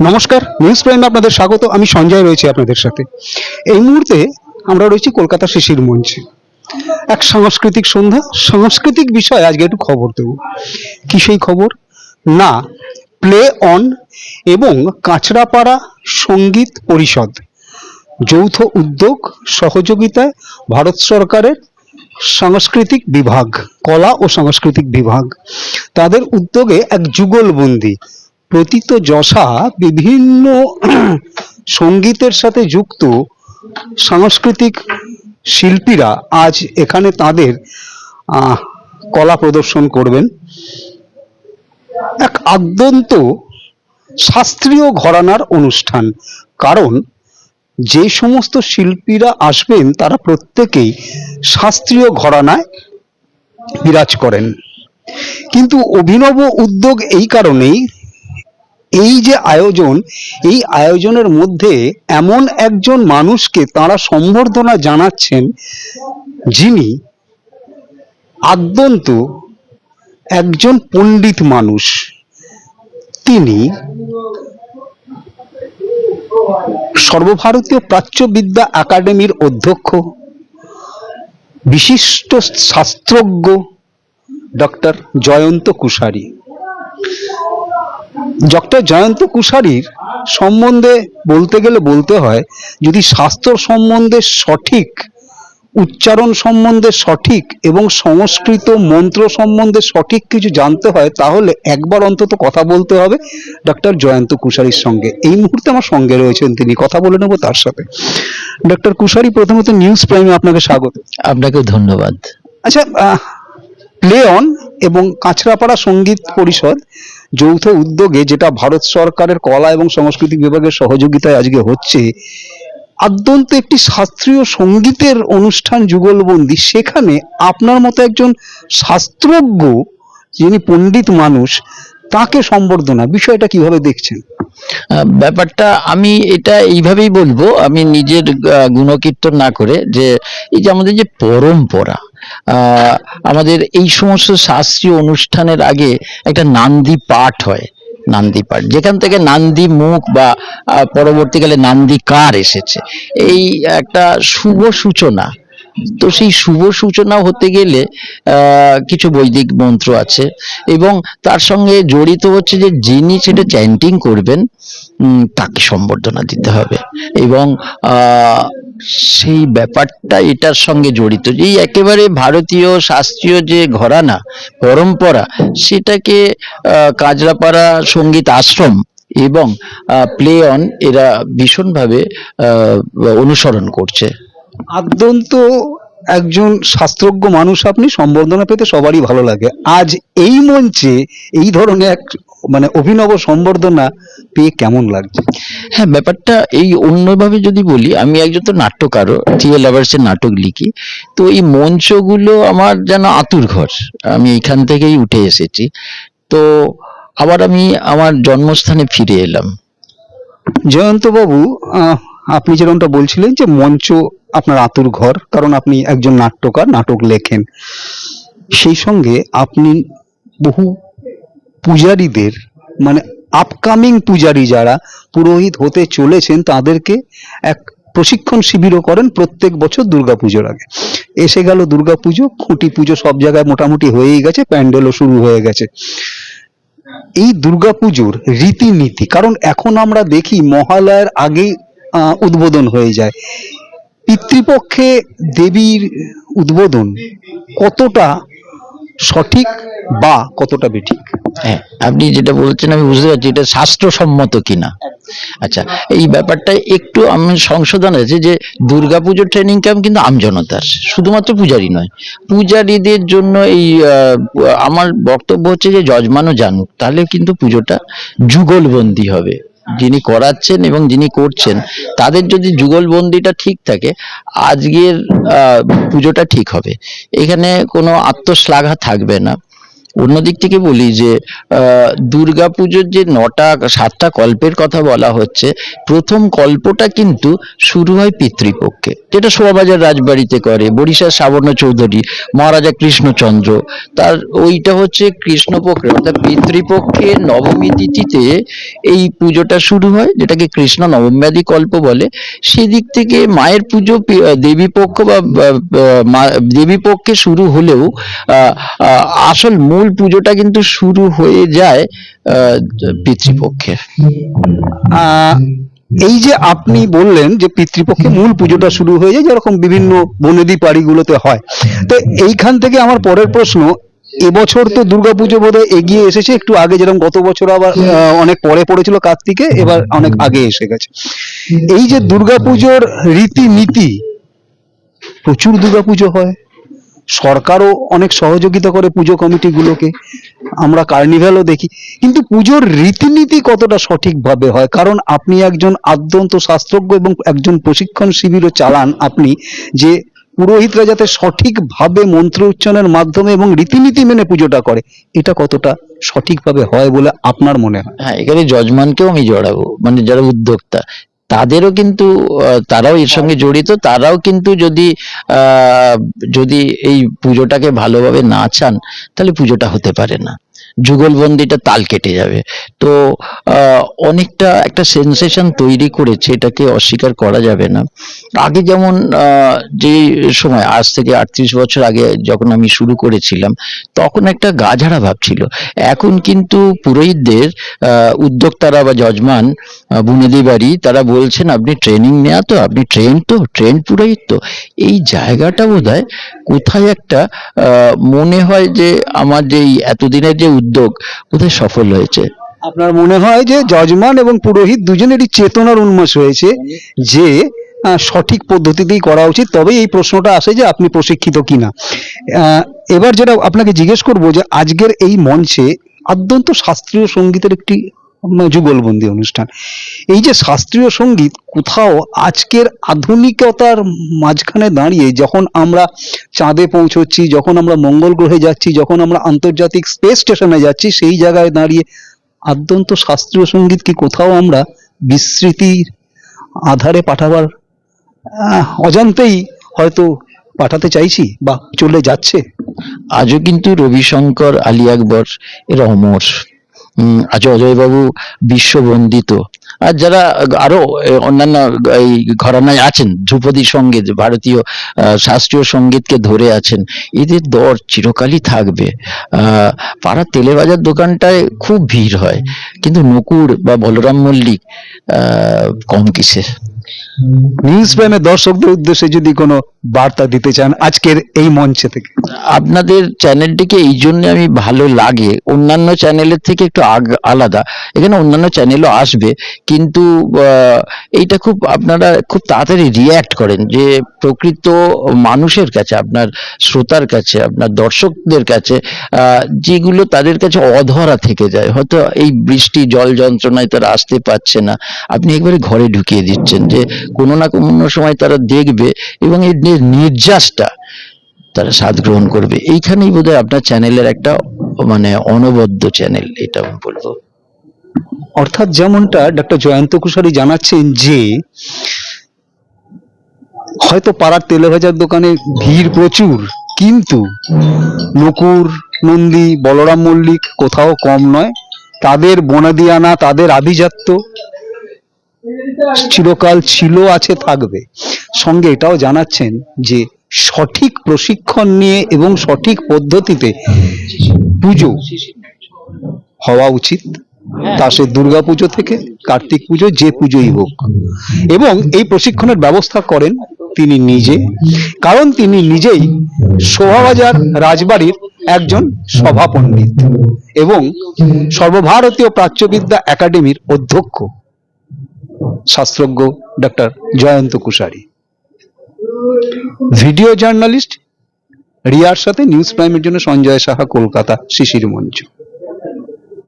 নমস্কার নিউজ প্রাইমে আপনাদের স্বাগত। আমি সঞ্জয় রয়েছি আপনাদের সাথে। এই মুহূর্তে আমরা রয়েছি কলকাতা শিশির মঞ্চে। এক সাংস্কৃতিক সন্ধ্যা, সাংস্কৃতিক বিষয়ে আজকে একটু খবর দেব। কি সেই খবর? না প্লে অন এবং কাঁচরাপাড়া সংগীত পরিষদ। যৌথ উদ্যোগ, সহযোগিতায় ভারত সরকারের সাংস্কৃতিক বিভাগ, কলা ও সাংস্কৃতিক বিভাগ। তাদের উদ্যোগে এক যুগলবন্দি প্রতীত যশা বিভিন্ন সঙ্গীতের সাথে যুক্ত সাংস্কৃতিক শিল্পীরা আজ এখানে তাদের কলা প্রদর্শন করবেন। এক আদ্যন্ত শাস্ত্রীয় ঘরানার অনুষ্ঠান। কারণ যে সমস্ত শিল্পীরা আসবেন, তারা প্রত্যেকেই শাস্ত্রীয় ঘরানায় বিরাজ করেন। কিন্তু অভিনব উদ্যোগ এই কারণেই এই যে আয়োজন, এই আয়োজনের মধ্যে এমন একজন মানুষকে তারা সম্বর্ধনা জানাচ্ছেন, যিনি আদ্যন্ত একজন পণ্ডিত মানুষ। তিনি সর্বভারতীয় প্রাচ্যবিদ্যা একাডেমির অধ্যক্ষ, বিশিষ্ট শাস্ত্রজ্ঞ ডক্টর জয়ন্ত কুশারী। ডক্টর জয়ন্ত কুশারীর সম্বন্ধে বলতে গেলে বলতে হয় যদি স্বাস্থ্য সম্বন্ধে সঠিক উচ্চারণ সম্বন্ধে সঠিক এবং সংস্কৃত মন্ত্র সম্বন্ধে সঠিক কিছু জানতে হয় তাহলে একবার অন্তত কথা বলতে হবে ডক্টর জয়ন্ত কুশারীর সঙ্গে। এই মুহূর্তে আমার সঙ্গে রয়েছেন তিনি কথা বলে নেব তার সাথে। ডক্টর কুশারী প্রথমত নিউজ প্রাইমে আপনাকে স্বাগত। আপনাকে ধন্যবাদ। আচ্ছা প্লে অন এবং কাঁচরাপাড়া সংগীত পরিষদ যৌথ উদ্যোগে যেটা ভারত সরকারের কলা এবং সংস্কৃতি বিভাগের সহযোগিতায় আজকে হচ্ছে আদ্যন্ত একটি শাস্ত্রীয় সঙ্গীতের অনুষ্ঠান যুগলবন্দি। সেখানে আপনার মতো একজন শাস্ত্রজ্ঞ যিনি পণ্ডিত মানুষ, তাকে সম্বর্ধনা, বিষয়টা কীভাবে দেখছেন? ব্যাপারটা আমি এটা এইভাবেই বলব, আমি নিজের গুণকীর্তন না করে যে, এই যে আমাদের যে পরম্পরা আমাদের এই সমস্ত শাস্ত্রীয় অনুষ্ঠানের আগে একটা নান্দি পাঠ হয়, নান্দি পাঠ। যেখান থেকে নান্দি মুখ বা পরবর্তীকালে নান্দি কার এসেছে। এই একটা শুভ সূচনা তো সেই শুভ সূচনা হতে গেলে কিছু বৈদিক মন্ত্র আছে এবং তার সঙ্গে জড়িত হচ্ছে যে যিনি সেটা চ্যান্টিং করবেন তাকে সম্বর্ধনা দিতে হবে। এবং সেই ব্যাপারটা এটার সঙ্গে জড়িত। এই একেবারে ভারতীয় শাস্ত্রীয় যে ঘরানা, পরম্পরা, সেটাকে কাজরাপাড়া সংগীত আশ্রম এবং প্লে অন এরা ভীষণভাবে অনুসরণ করছে। আদ্যন্ত একজন শাস্ত্রজ্ঞ মানুষ আপনি সম্বর্ধনা পেতে সবারই ভালো লাগে। আজ এই মঞ্চে এই ধরনের এক মানে অভিনব সম্বর্ধনা পেয়ে কেমন লাগছে? হ্যাঁ ব্যাপারটা এই অন্যভাবে যদি বলি আমি একজন তো নাট্যকারও থিয়ে লাভার্সের নাটক লিখি। তো এই মঞ্চগুলো আমার যেন আতুর ঘর আমি এখান থেকেই উঠে এসেছি। তো আবার আমি আমার জন্মস্থানে ফিরে এলাম। জয়ন্তবাবু আহ, আপনি যেরকমটা বলছিলেন যে মঞ্চ আপনার আতুর ঘর, কারণ আপনি একজন নাট্যকার, নাটক লেখেন। সেই সঙ্গে আপনি বহু পূজারীদের মানে আপকামিং পূজারী যারা পুরোহিত হতে চলেছেন, তাদেরকে এক প্রশিক্ষণ শিবিরও করেন প্রত্যেক বছর দুর্গাপুজোর আগে। এসে গেল দুর্গাপুজো, খুঁটি পুজো সব জায়গায় মোটামুটি হয়েই গেছে, প্যান্ডেলও শুরু হয়ে গেছে। এই দুর্গাপুজোর রীতিনীতি, কারণ এখন আমরা দেখি মহালয়ার আগেই উদ্বোধন হয়ে যায়। পিতৃপক্ষে দেবীর উদ্বোধন কতটা সঠিক বা কতটা বেঠিক? হ্যাঁ আপনি যেটা বলছেন আমি বুঝতে পারছি এটা শাস্ত্রসম্মত কিনা। আচ্ছা এই ব্যাপারটা একটু আমি সংশোধন আছে যে দুর্গাপুজোর ট্রেনিং ক্যাম্প কিন্তু আমজনতার, শুধুমাত্র পূজারি নয়। পূজারীদের জন্য এই আমার বক্তব্য হচ্ছে যে যজমানও জানুক, তাহলে কিন্তু পুজোটা যুগলবন্দি হবে। যিনি করাচ্ছেন এবং যিনি করছেন, তাদের যদি যুগলবন্দিটা ঠিক থাকে, আজকের পুজোটা ঠিক হবে। এখানে কোনো আত্মশ্লাঘা থাকবে না। অন্যদিক থেকে বলি যে দুর্গাপুজোর যে নটা, সাতটা কল্পের কথা বলা হচ্ছে, প্রথম কল্পটা কিন্তু শুরু হয় পিতৃপক্ষে। যেটা শোভাবাজার রাজবাড়িতে করে বরিশার সাবর্ণ চৌধুরী, মহারাজা কৃষ্ণচন্দ্র। তার ওইটা হচ্ছে কৃষ্ণপক্ষে, অর্থাৎ পিতৃপক্ষে নবমী তিথিতে এই পুজোটা শুরু হয়, যেটাকে কৃষ্ণ নবম্যাদি কল্প বলে। সেদিক থেকে মায়ের পুজো দেবী পক্ষ বা দেবী পক্ষে শুরু হলেও আসল মূল পুজোটা কিন্তু শুরু হয়ে যায় আহ, পিতৃপক্ষে আহ, এই যে আপনি বললেন যে পিতৃপক্ষে মূল পুজোটা শুরু হয়ে যায় যেরকম বিভিন্ন বনেদি পাড়িগুলোতে হয়। তো এইখান থেকে আমার পরের প্রশ্ন এবছর তো দুর্গাপুজো বোধহয় এগিয়ে এসেছে একটু আগে যেরকম গত বছর আবার অনেক পরে পড়েছিল কার্তিকে এবার অনেক আগে এসে গেছে। এই যে দুর্গাপুজোর রীতিনীতি প্রচুর দুর্গাপুজো হয়। সরকারও অনেক সহযোগিতা করে পুজো কমিটিগুলোকে। আমরা কার্নিভ্যালও দেখি। কিন্তু পুজোর রীতিনীতি কতটা সঠিকভাবে হয়? কারণ আপনি একজন আদ্যন্ত শাস্ত্রজ্ঞ এবং একজন প্রশিক্ষণ শিবিরও চালান আপনি যে পুরোহিতরা যাতে সঠিকভাবে মন্ত্র উচ্চারণের মাধ্যমে এবং রীতিনীতি মেনে পুজোটা করে, এটা কতটা সঠিকভাবে হয় বলে আপনার মনে হয়? হ্যাঁ এখানে জজমানকেও আমি জড়াবো। মানে যারা উদ্যোক্তা তাদেরও কিন্তু তারাও এর সঙ্গে জড়িত তারাও কিন্তু যদি আহ, যদি এই পুজোটাকে ভালোভাবে না চান তাহলে পুজোটা হতে পারে না। যুগলবন্দিটা তাল কেটে যাবে। তো অনেকটা একটা সেন্সেশন তৈরি করেছে এটাকে অস্বীকার করা যাবে না। আগে যেমন যে সময়, আজ থেকে আটত্রিশ বছর আগে যখন আমি শুরু করেছিলাম, তখন একটা গাঝাড়া ভাব ছিল। এখন কিন্তু পুরোহিতদের উদ্যোক্তারা বা যজমান বুনেদি বাড়ি, তারা বলছেন, আপনি ট্রেনিং নেওয়া তো, আপনি ট্রেন তো ট্রেন পুরোহিত তো। এই জায়গাটা বোধ কোথায় একটা মনে হয় যে আমার যে এতদিনের যে উদ্যোগ বোধহয় সফল হয়েছে? আপনার মনে হয় যে যজমান এবং পুরোহিত দুজনেরই চেতনার উন্মাস হয়েছে যে সঠিক পদ্ধতিতেই করা উচিত। তবে এই প্রশ্নটা আসে যে আপনি প্রশিক্ষিত কিনা। এবার যেটা আপনাকে জিজ্ঞেস করব যে, আজকের এই মঞ্চে আদ্যন্ত শাস্ত্রীয় সঙ্গীতের একটি যুগলবন্দি অনুষ্ঠান। এই যে শাস্ত্রীয় সংগীত, কোথাও আজকের আধুনিকতার মাঝখানে দাঁড়িয়ে যখন আমরা চাঁদে পৌঁছচ্ছি, যখন আমরা মঙ্গল গ্রহে যাচ্ছি, যখন আমরা আন্তর্জাতিক স্পেস স্টেশনে যাচ্ছি, সেই জায়গায় দাঁড়িয়ে আদ্যন্ত শাস্ত্রীয় সংগীত কি কোথাও আমরা বিস্মৃতির আধারে পাঠাবার অজান্তেই হয়তো পাঠাতে চাইছি বা চলে যাচ্ছে? আজও কিন্তু রবিশঙ্কর আলী আকবর এরা অমর। আজও অজয়বাবু বিশ্ববন্দিত। আর যারা আরও অন্যান্য, এই ঘরানায় আছেন, ধ্রুপদী সংগীত ভারতীয় শাস্ত্রীয় সঙ্গীতকে ধরে আছেন, এদের দর চিরকালই থাকবে। পাড়ার তেলেবাজার দোকানটায় খুব ভিড় হয়। কিন্তু নকুর বা বলরাম মল্লিক কম কিসে নিউজ প্রাইমের দর্শকদের উদ্দেশ্যে যদি কোনো বার্তা দিতে চান আজকের এই মঞ্চে থেকে। আপনাদের চ্যানেলটিকে এই জন্য আমি ভালো লাগে। অন্যান্য চ্যানেলের থেকে একটু আলাদা। এখানে অন্যান্য চ্যানেলও আসবে। কিন্তু এইটা খুব আপনারা খুব তাড়াতাড়ি রিয়্যাক্ট করেন যে প্রকৃত মানুষের কাছে, আপনার শ্রোতার কাছে, আপনার দর্শকদের কাছে যেগুলো তাদের কাছে অধরা থেকে যায়। হয়তো এই বৃষ্টি, জল যন্ত্রণায় তারা আসতে পারছে না। আপনি একবারে ঘরে ঢুকিয়ে দিচ্ছেন যে কোনো না কোনো সময় তারা দেখবে এবং এই নির্যাসটা তারা স্বাদ গ্রহণ করবে। এইখানেই বোধহয় আপনার চ্যানেলের একটা মানে অনবদ্য চ্যানেল, এটা আমি বলব। অর্থাৎ যেমনটা ডক্টর জয়ন্ত কুশারী জানাচ্ছেন যে, হয়তো পাড়ার তেলে ভাজার দোকানে ভিড় প্রচুর, কিন্তু নকুর, নন্দী, বলরাম মল্লিক কোথাও কম নয়। তাদের বনাদিয়ানা, তাদের আভিজাত্য চিরকাল ছিল আছে থাকবে। সঙ্গে এটাও জানাচ্ছেন যে সঠিক প্রশিক্ষণ নিয়ে এবং সঠিক পদ্ধতিতে পুজো হওয়া উচিত। তা সে দুর্গা পুজো থেকে কার্তিক পুজো যে পুজোই হোক। এবং এই প্রশিক্ষণের ব্যবস্থা করেন তিনি নিজে। কারণ তিনি নিজেই শোভাবাজার রাজবাড়ির একজন সভাপণ্ডিত এবং সর্বভারতীয় প্রাচ্যবিদ্যা একাডেমির অধ্যক্ষ। শাস্ত্রজ্ঞ doctor Jayanta Kushari. Video journalist রিয়ার সাথে নিউজ প্রাইমের জন্য সঞ্জয় সাহা, কলকাতা, শিশির মঞ্চ।